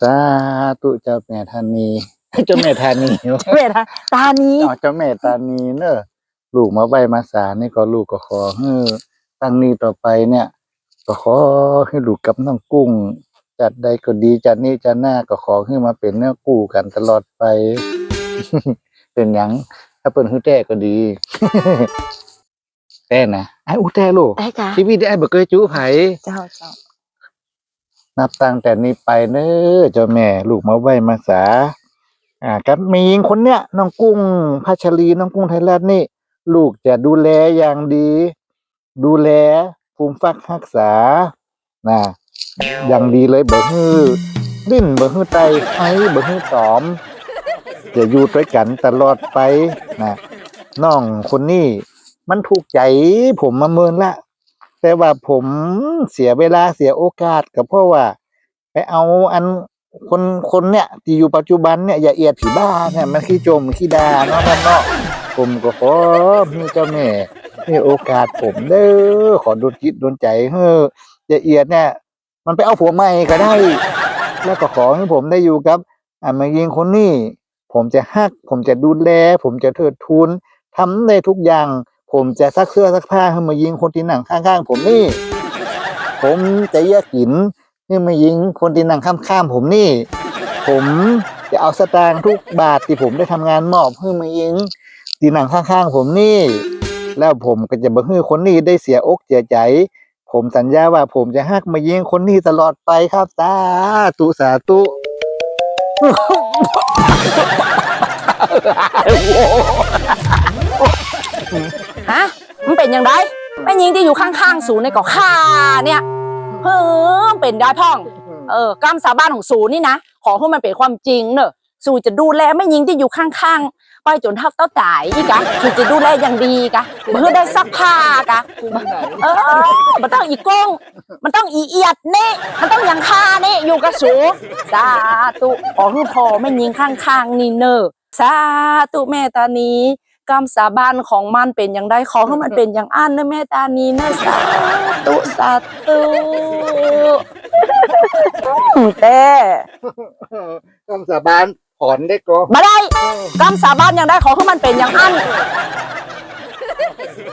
สาธุเจ้าแม่ธานีเจ้าแม่ธานีเวทาตานี้อ๋อเจ้าแม่ตานีเนอะลูกมาใบมาสารนี่ก็ลูกก็ขอให้ตั้งนี้ต่อไปเนี่ย ก็ขอให้ลูกกับน้องกุ้ง จัดใดก็ดีจัดนี้จัดหน้าก็ขอให้มาเป็นเนื้อกู้กันตลอดไป เป็นหยังถ้าเป็นฮือแต้ก็ดีแต้นะไอ้อู้แต้ลูกได้จ้ะชีวิตไอ้บ่เคยจู้ไผเจ้าเจ้า นับตั้งแต่นี้ไปเนอะเจ้าแม่ลูกมาไหวมาสา อ่ากับมีหญิงคนเนี้ยน้องกุ้งพัชรีน้องกุ้งไทยรัฐนี่ ลูกจะดูแลอย่างดี ดูแลภูมิฟักรักษานะอย่างดีเลยเบิกฮือดิ้นเบิกฮือไตไห้เบิกฮือตอม จะอยู่ด้วยกันตลอดไปนะน้องคนนี้มันถูกใจผมมาเมินละ แต่ว่าผมเสียเวลาเสียโอกาสกับเพราะว่า ไปเอาอันคนคนเนี่ยที่อยู่ปัจจุบันเนี่ยอย่าเอียดผีบ้าเนี่ยมันขี้จมขี้ดาเนาะมันเนาะผมก็ขอมีเจ้าแม่ให้โอกาสผมเด้อขอดนจิตดนใจเฮ้ออย่าเอียดเนี่ย มันไปเอาผัวใหม่ก็ได้ แล้วก็ขอให้ผมได้อยู่กับอ่ามายิงคนนี้ผมจะฮัก ผมจะดูแล ผมจะเทิดทูนทำได้ทุกอย่าง ผมจะซักเสื้อซักผ้าให้มายิงคนที่นั่งข้างๆผมนี่ ผมจะแยกหินให้มายิงคนที่นั่งข้ามๆผมนี่ ผมจะเอาสตางค์ทุกบาทที่ผมได้ทำงานมอบให้มายิงที่นั่งข้างๆผมนี่ แล้วผมก็จะบ่ให้คนนี้ได้เสียอกเสียใจ ผมสัญญาว่าผมจะฮักมายิงคนนี้ตลอดไปครับสาธุสาธุฮะ มันเป็นยังไงแม่หญิงที่อยู่ข้างๆสูในเกาะข่าเนี่ยเฮ้อเป็นได้พ่อง เออกรรมสาบานของสูนี่นะ ขอให้มันเป็นความจริงเนอะสูจะดูแลแม่หญิงที่อยู่ข้างๆ ไปจนเท่าเต้าตายอีกอะสูจะดูแลอย่างดีกะเพื่อได้ซักผ้ากะเออ มันต้องอีโก้งมันต้องอีเอียดนี่มันต้องอย่างข้านี่อยู่กับสูสาธุขอให้พอแม่หญิงข้างๆนี่เนอะสาธุแม่ตานี กรรมสาบานของมันเป็นอย่างไรขอให้มันเป็นอย่างอันนะแม่ตานีเนอะสาธุสาธุแต่คำสาบานถอนได้ก็มาได้กรรมสาบานอย่างได้ขอให้มันเป็นอย่างอัน